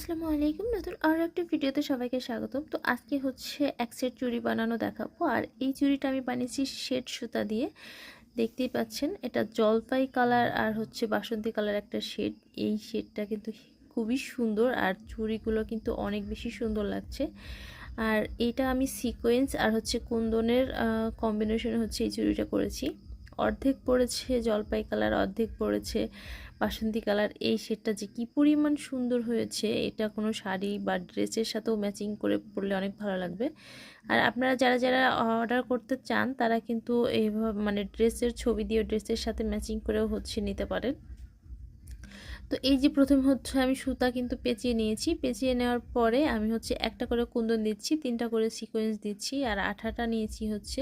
আসসালামু আলাইকুম। নতুন আরও একটা ভিডিওতে সবাইকে স্বাগতম। তো আজকে হচ্ছে এক সেট চুড়ি বানানো দেখাবো। আর এই চুড়িটা আমি বানিয়েছি শেড সুতা দিয়ে। দেখতেই পাচ্ছেন, এটা জলপাই কালার আর হচ্ছে বাসন্তী কালার একটা শেড। এই শেডটা কিন্তু খুবই সুন্দর আর চুড়িগুলো কিন্তু অনেক বেশি সুন্দর লাগছে। আর এটা আমি সিকোয়েন্স আর হচ্ছে কুন্দনের কম্বিনেশনে হচ্ছে এই চুড়িটা করেছি। অর্ধেক পড়েছে, জলপাই কালার অর্ধেক পড়েছে, বাসন্তী কালার এই শেডটা যে কি পরিমাণ সুন্দর হয়েছে, এটা কোনো শাড়ি বা ড্রেসের সাথেও ম্যাচিং করে পড়লে অনেক ভালো লাগবে। আর আপনারা যারা যারা অর্ডার করতে চান, তারা কিন্তু এইভাবে মানে ড্রেসের ছবি দিয়ে ড্রেসের সাথে ম্যাচিং করেও হচ্ছে নিতে পারেন। তো এই যে প্রথম হচ্ছে আমি সুতা কিন্তু পেঁচিয়ে নিয়েছি। পেঁচিয়ে নেওয়ার পরে আমি হচ্ছে একটা করে কুন্দন দিচ্ছি, তিনটা করে সিকোয়েন্স দিচ্ছি আর আঠাটা নিয়েছি হচ্ছে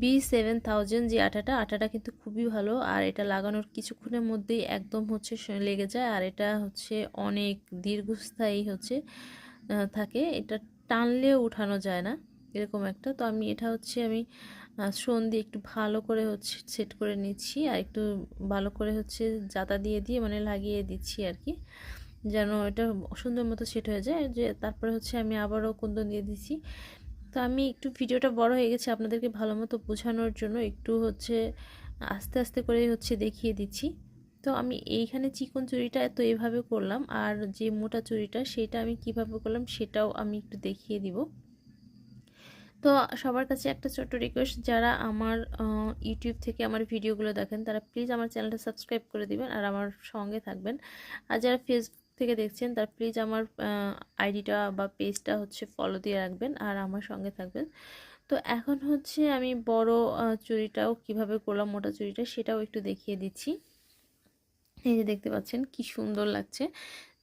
বি সেভেন থাউজেন্ড যে আটাটা আটাটা কিন্তু খুবই ভালো আর এটা লাগানোর কিছুক্ষণের মধ্যেই একদম হচ্ছে লেগে যায় আর এটা হচ্ছে অনেক দীর্ঘস্থায়ী হচ্ছে থাকে। এটা টানলেও উঠানো যায় না। এরকম একটা। তো আমি, এটা হচ্ছে আমি শোন দিয়ে একটু ভালো করে হচ্ছে সেট করে নিচ্ছি আর একটু ভালো করে হচ্ছে জাতা দিয়ে দিয়ে মানে লাগিয়ে দিচ্ছি আর কি। যেন এটা সুন্দর মতো সেট হয়ে যায়। যে তারপরে হচ্ছে আমি আবারও কুন্দন দিয়ে দিচ্ছি। তো আমি একটু ভিডিওটা বড় হয়ে গেছে আপনাদেরকে ভালো মতো বোঝানোর জন্য একটু হচ্ছে আস্তে আস্তে করে হচ্ছে দেখিয়ে দিচ্ছি। তো আমি এইখানে চিকন চুরিটা তো এভাবে করলাম। আর যে মোটা চুরিটা সেটা আমি কীভাবে করলাম সেটাও আমি একটু দেখিয়ে দিব। তো সবার কাছে একটা ছোট্ট রিকোয়েস্ট যারা আমার ইউটিউব থেকে আমার ভিডিওগুলো দেখেন, তারা প্লিজ আমার চ্যানেলটা সাবস্ক্রাইব করে দিবেন আর আমার সঙ্গে থাকবেন। আর যারা ফেসবুক থেকে দেখছেন, তার প্লিজ আমার আইডিটা বা পেজটা হচ্ছে ফলো দিয়ে রাখবেন আর আমার সঙ্গে থাকবেন। তো এখন হচ্ছে আমি বড় চুরিটাও কীভাবে করলাম, মোটা চুরিটা সেটাও একটু দেখিয়ে দিচ্ছি। এই যে দেখতে পাচ্ছেন কি সুন্দর লাগছে।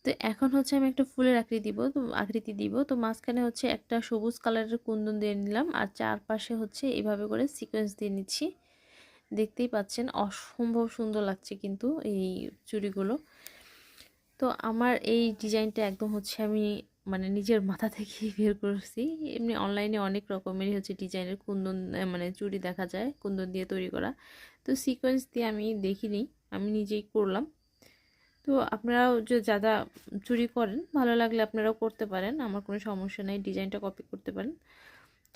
তো এখন হচ্ছে আমি একটা ফুলের আকৃতি দিব, তো আকৃতি দিব। তো মাঝখানে হচ্ছে একটা সবুজ কালারের কুন্দন দিয়ে নিলাম আর চারপাশে হচ্ছে এইভাবে করে সিকোয়েন্স দিয়ে নিচ্ছি। দেখতেই পাচ্ছেন অসম্ভব সুন্দর লাগছে কিন্তু এই চুড়িগুলো। তো আমার এই ডিজাইনটা একদম হচ্ছে আমি মানে নিজের মাথা থেকেই বের করছি। এমনি অনলাইনে অনেক রকমেরই হচ্ছে ডিজাইনের কুন্দন মানে চুড়ি দেখা যায়, কুন্দন দিয়ে তৈরি করা। তো সিকোয়েন্স দিয়ে আমি দেখিনি, আমি নিজেই করলাম। তো আপনারাও যে যারা চুরি করেন, ভালো লাগলে আপনারাও করতে পারেন। আমার কোনো সমস্যা নেই, ডিজাইনটা কপি করতে পারেন।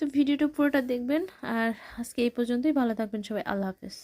তো ভিডিওটা পুরোটা দেখবেন। আর আজকে এই পর্যন্তই। ভালো থাকবেন সবাই। আল্লাহ হাফেজ।